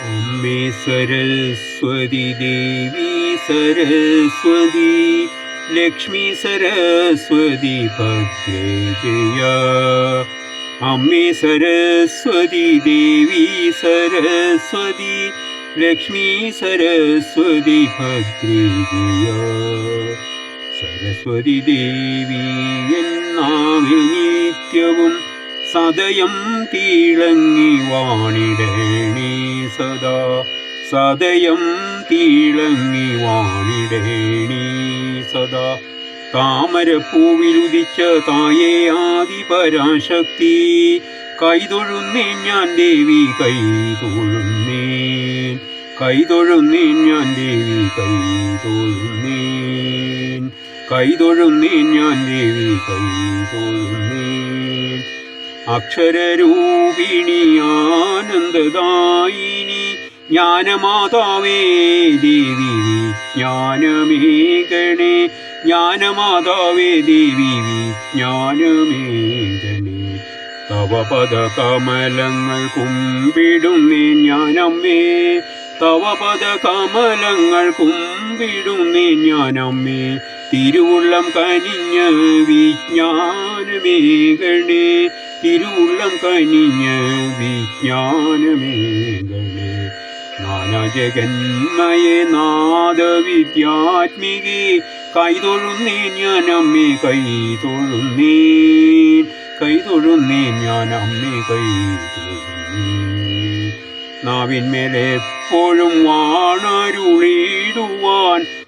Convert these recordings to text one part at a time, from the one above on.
അമ്മേ സരസ്വതി ദേവി സരസ്വതി ലക്ഷ്മി സരസ്വതി ഭദ്രേ അമ്മേ സരസ്വതി ദേവി സരസ്വതി ലക്ഷ്മി സരസ്വതി ഭദ്രേ സരസ്വതി ദേവി എന്നാവിൽ സദയം തിളങ്ങി വാണിടേണി സദാ സദയം തീളങ്ങി വാണിടേണി സദാ താമരപ്പൂവിലുദിച്ച തായേ ആദിപരാശക്തി. കൈതൊഴുന്നേ ഞാൻ ദേവി കൈതൊഴുന്നേൻ. കൈതൊഴുന്നേൻ ഞാൻ ദേവി കൈതൊഴുന്നേൻ. കൈതൊഴുന്നേൻ ഞാൻ ദേവി കൈതൊഴുന്നേൻ. അക്ഷരരൂപിണി ജ്ഞാനമാതാവേ ദേവി ജ്ഞാനമേകണേ ജ്ഞാനമാതാവേ ദേവി ജ്ഞാനമേകണേ. തവ പദകമലങ്ങൾ കുമ്പിടുന്നേ ജ്ഞാനമ്മേ തവ പദകമലങ്ങൾ കുമ്പിടുന്നേ ജ്ഞാനമ്മേ തിരുവുള്ളം കനിഞ്ഞ വിജ്ഞാനമേകണേ. തിരുവുള്ളം കനിഞ്ഞ വിജ്ഞാനമേകണേ. നാനാജഗന്മയെ നാദവിദ്യാത്മികേ കൈതൊഴുന്നേ ഞാൻ അമ്മേ കൈതൊഴുന്നേൻ കൈതൊഴുന്നേൻ ഞാൻ അമ്മേ കൈതൊഴുന്നേൻ. നാവിന്മേലെപ്പോഴും വാണരുളിടുവാൻ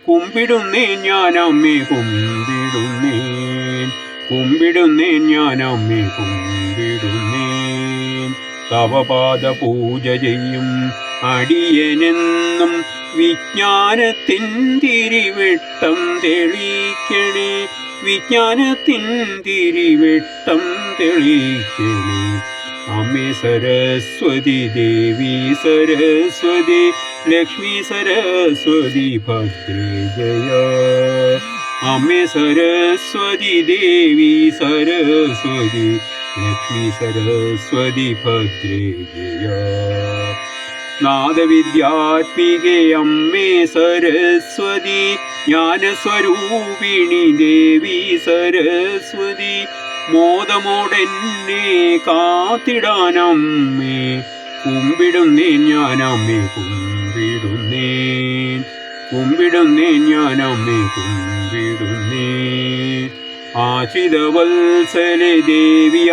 കുമ്പിടുന്നേൻ ഞാൻ അമ്മേ കുമ്പിടുന്നേൻ കുമ്പിടുന്നേൻ കുമ്പിടുന്നേൻ. തവപാദ പൂജ ചെയ്യും അടിയനെന്നും വിജ്ഞാനത്തിൻ തിരിവിട്ടം തെളിക്കണേ വിജ്ഞാനത്തിൻ തിരിവിട്ടം തെളിക്കണേ അമ്മേ സരസ്വതി ദേവി സരസ്വതി ലക്ഷ്മി സരസ്വതി ഭദ്രജയ അമ്മേ സരസ്വതി ദേവി സരസ്വതി ലക്ഷ്മി സരസ്വതി ഭദ്രേയ നാദവിദ്യാത്മികേ അമ്മേ സരസ്വതി. ജ്ഞാനസ്വരൂപിണി ദേവി സരസ്വതി. മോദമോടെന്നെ കാത്തിടാനമ്മേ. കുമ്പിടുന്നേൻ ഞാനമ്മേ കുമ്പിടുന്നേൻ. കുമ്പിടുന്നേൻ ഞാനമ്മേ കുമ്പിടുന്നേൻ. ആശിതവത്സലെ ദേവിയാദിപരാശക്തി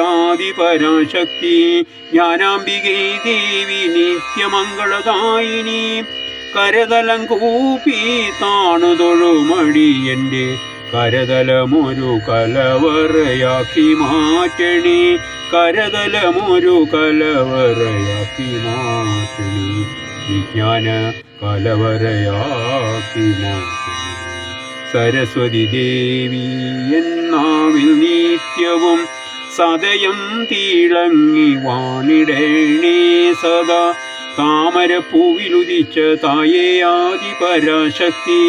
ജ്ഞാനാംബികൈ ദേവി നിത്യമംഗളദായിനി കരതലം കൂപ്പി താണു തൊഴുമടി എന്റെ കരതലമൊരു കലവറയാക്കി മാറ്റണി കരതലമൊരു കലവറയാക്കി മാറ്റണി വിജ്ഞാന കലവറയാക്കി മാറ്റണേ. സരസ്വതി ദേവി എന്നാവിൽ നിത്യവും സദയം തിളങ്ങി വാണിടേണേ സദാ. താമരപ്പൂവിലുദിച്ച തായേ ആദിപരാശക്തി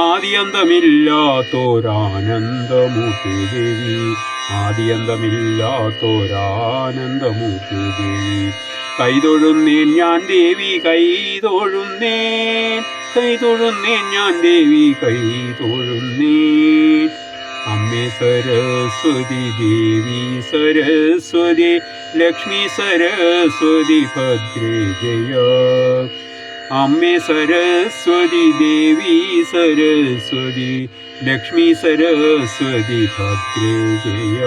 ആദിയന്തമില്ലാത്തോരാനന്ദമൂർത്തി ദേവി ആദിയന്തമില്ലാത്തോരാനന്ദമൂർത്തി ദേവി കൈതൊഴുന്നേൻ ഞാൻ ദേവി കൈതൊഴുന്നേൻ കൈതൊഴുന്നേൻ ഞാൻ ദേവി കൈതൊഴുന്നേൻ. അമ്മേ സരസ്വതി ദേവി സരസ്വതി ലക്ഷ്മി സരസ്വതി ഭദ്രജയ അമ്മേ സരസ്വതി ദേവി സരസ്വതി ലക്ഷ്മി സരസ്വതി ഭദ്രേ ജയ.